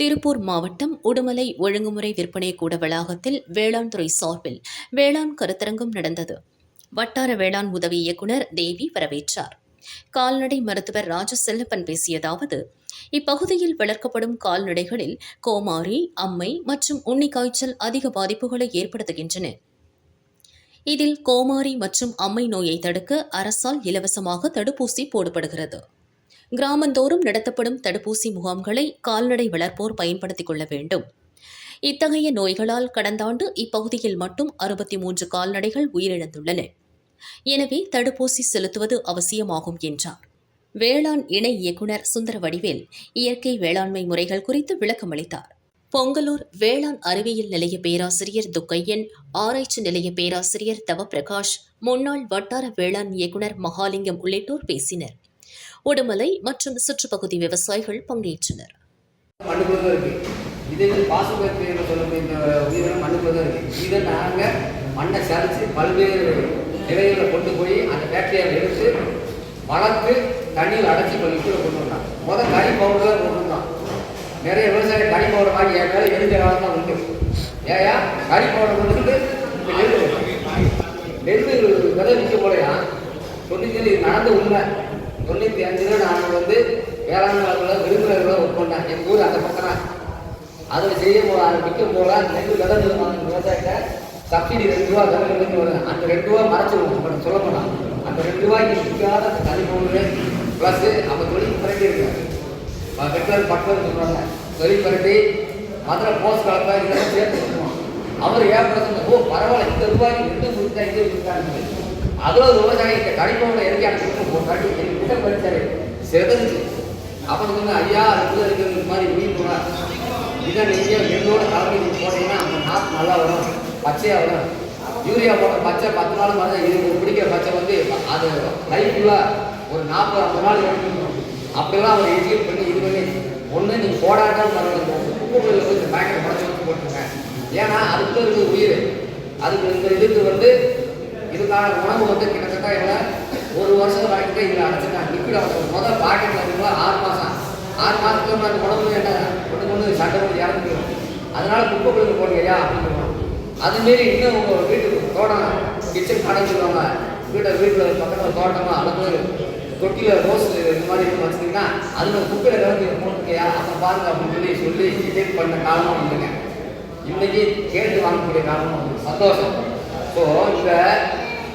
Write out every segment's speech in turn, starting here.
திருப்பூர் மாவட்டம் உடுமலை ஒழுங்குமுறை விற்பனை கூட வளாகத்தில் வேளாண் துறை சார்பில் வேளாண் கருத்தரங்கம் நடந்தது. வட்டார வேளாண் உதவி இயக்குனர் தேவி வரவேற்றார். கால்நடை மருத்துவர் ராஜசெல்லப்பன் பேசியதாவது இப்பகுதியில் வளர்க்கப்படும் கால்நடைகளில் கோமாரி அம்மை மற்றும் உன்னிக்காய்ச்சல் அதிக பாதிப்புகளை ஏற்படுத்துகின்றன. இதில் கோமாரி மற்றும் அம்மை நோயை தடுக்க அரசால் இலவசமாக தடுப்பூசி போடப்படுகிறது. கிராமந்தோறும் நடத்தப்படும் தடுப்பூசி முகாம்களை கால்நடை வளர்ப்போர் பயன்படுத்திக் கொள்ள வேண்டும். இத்தகைய நோய்களால் கடந்த ஆண்டு இப்பகுதியில் மட்டும் அறுபத்தி மூன்று கால்நடைகள் உயிரிழந்துள்ளன. எனவே தடுப்பூசி செலுத்துவது அவசியமாகும் என்றார். வேளாண் இணை இயக்குனர் சுந்தர வடிவேல் இயற்கை வேளாண்மை முறைகள் குறித்து விளக்கமளித்தார். பொங்கலூர் வேளாண் அறிவியல் நிலைய பேராசிரியர் துக்கையன் ஆராய்ச்சி நிலைய பேராசிரியர் தவப்பிரகாஷ் முன்னாள் வட்டார வேளாண் இயக்குனர் மகாலிங்கம் உள்ளிட்டோர் பேசினர். உடுமலை மற்றும் சுற்றுப்பகுதி விவசாயிகள் பங்கேற்றனர். இதே இது பாசுபத்திரியில் சொல்லக்கூடிய இந்த உயிரினம் மண்ணுக்குள்ள தான் இதை நாங்கள் மண்ணை சரித்து பல்வேறு நிலைகளில் கொண்டு போய் அந்த பேக்டீரியாவை எடுத்து வளர்த்து தண்ணியில் அடைச்சி இப்போ கொண்டு வந்தோம் முதல் கனி பவுடர் தான் கொண்டு வந்தான் நிறைய விவசாயம் கனி பவுடர் வாங்கி என் மேலே எரிஞ்ச காலம் தான் உண்டு. ஏயா கனி பவுடர் கொண்டு வந்து இப்போ நெல் நெல் விதை விற்க போலையா தொண்ணூற்றி நடந்த உண்மை. தொண்ணூற்றி அஞ்சில் நான் வந்து வேளாண் வளர்ப்பில் விருதுநகரில் ஒர்க் பண்ணேன் எங்கள் ஊர் அந்த பக்கம் அதில் செய்ய போ அதை போல நெல் விதை வாங்க விவசாயிட்ட சப்சிடி ரெண்டு ரூபா விலை விலைக்கு வரும். அந்த ரெண்டு ரூபா மறைச்சிருவோம். சொல்ல போனால் அந்த ரெண்டு ரூபாய்க்கு சிக்காத அந்த தனி பவுடரு ப்ளஸ்ஸு அந்த தொழில் புரட்டி இருக்கு. பெட்ரோல் பக்கம் சொல்கிறாங்க தொழில் புரட்டி மதுரை போஸ்ட் கலப்பா இதெல்லாம் சேர்த்து சொல்லுவோம் அவர் ஏற்படுத்த ஓ பரவாயில்ல. இந்த ரூபாய்க்கு ரெண்டு கொடுத்தா இங்கே கொடுத்தாங்க. அதோ விவசாயத்தை கணிப்பவங்க கடிப்போட இறக்கி அனுப்பிட்டு ஒரு கட்டி எங்கள் கிட்ட படித்தாரு சிறந்து அப்புறம் சொன்ன ஐயா அதுக்குள்ள இருக்கிறது மாதிரி உயிர் போனார் இதை நீங்கள் எங்களோட கலந்து நீங்கள் போட்டீங்கன்னா அந்த நாற்று நல்லா வரும். பச்சையாக வரும். யூரியா போட்ட பச்சை பத்து நாள் மாதிரி தான் இது பிடிக்கிற பச்சை வந்து அது லைஃபுல்லாக ஒரு நாற்பது ஐம்பது நாள் எடுக்கணும் அப்படிலாம் அவர் எஜிகேட் பண்ணி இது பண்ணி ஒன்று நீங்கள் போடாட்டாலும் பரவாயில்ல குப்பைகளில் வந்து இந்த பேக்கெட் படத்தை வந்து போட்டுருங்க. ஏன்னா அதுக்குள்ள இருக்கிற உயிர். அதுக்கு இந்த இதுக்கு வந்து இதுக்கான உணவு வந்து கிட்டத்தட்ட இல்லை ஒரு வருஷம் வரைக்கும் இதில் அடைச்சிட்டாங்க லிக்விட் ஆகும் முதல் பாக்கெட்டில் இருக்கும்போது ஆறு மாதம் ஆறு மாதத்துக்கு அந்த உணவு என்ன ஒன்று ஒன்று சண்டை வந்து இறந்து போயிடும். அதனால குப்பை குழந்தை போடுங்கய்யா அப்படின்னு அதுமாரி இன்னும் உங்கள் வீட்டுக்கு தோட்டம் கிச்சன் கடன் சொல்லுவாங்க வீட்டை வீட்டில் பக்கத்தில் தோட்டமாக அல்லது தொட்டியில் ரோஸ் இந்த மாதிரி வச்சுருந்தீங்கன்னா அதில் குப்பையில் கலந்து போட்டுக்கையா அப்போ பாருங்க அப்படின்னு சொல்லி சொல்லி டிசைட் பண்ண காலமாக வந்துருங்க இன்றைக்கி கேட்டு வாங்கக்கூடிய காரணம் வந்து சந்தோஷம். ஸோ இந்த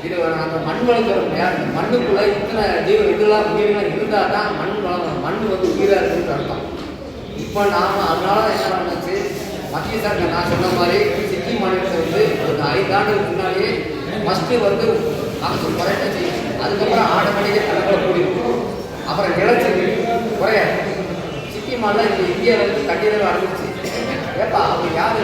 இது அந்த மண் வளர்க்குறோம் அந்த மண்ணுக்குள்ள இத்தனை ஜீவ இதெல்லாம் உயிரினம் இருந்தால் தான் மண் வளம் மண் வந்து உயிராக இருக்குன்னு அர்த்தம். இப்போ நாம் அதனால என்ன பண்ணுச்சு? மத்திய சங்க நான் சொன்ன மாதிரி சிக்கிம் மாநிலத்தில் வந்து ஒரு ஐந்தாண்டுக்கு முன்னாடியே ஃபஸ்ட்டு வந்து நமக்கு குறைக்க அதுக்கப்புறம் அதுக்கப்புறம் ஆட்டோமேட்டிக்காக கணக்கில் கூடியிருக்கும் அப்புறம் நிலச்சரி குறையாது. சிக்கிம் மாநிலம் இப்போ இந்தியாவில் வந்து கட்டிடம் அடைஞ்சிச்சு ஏப்பா அவங்க யார்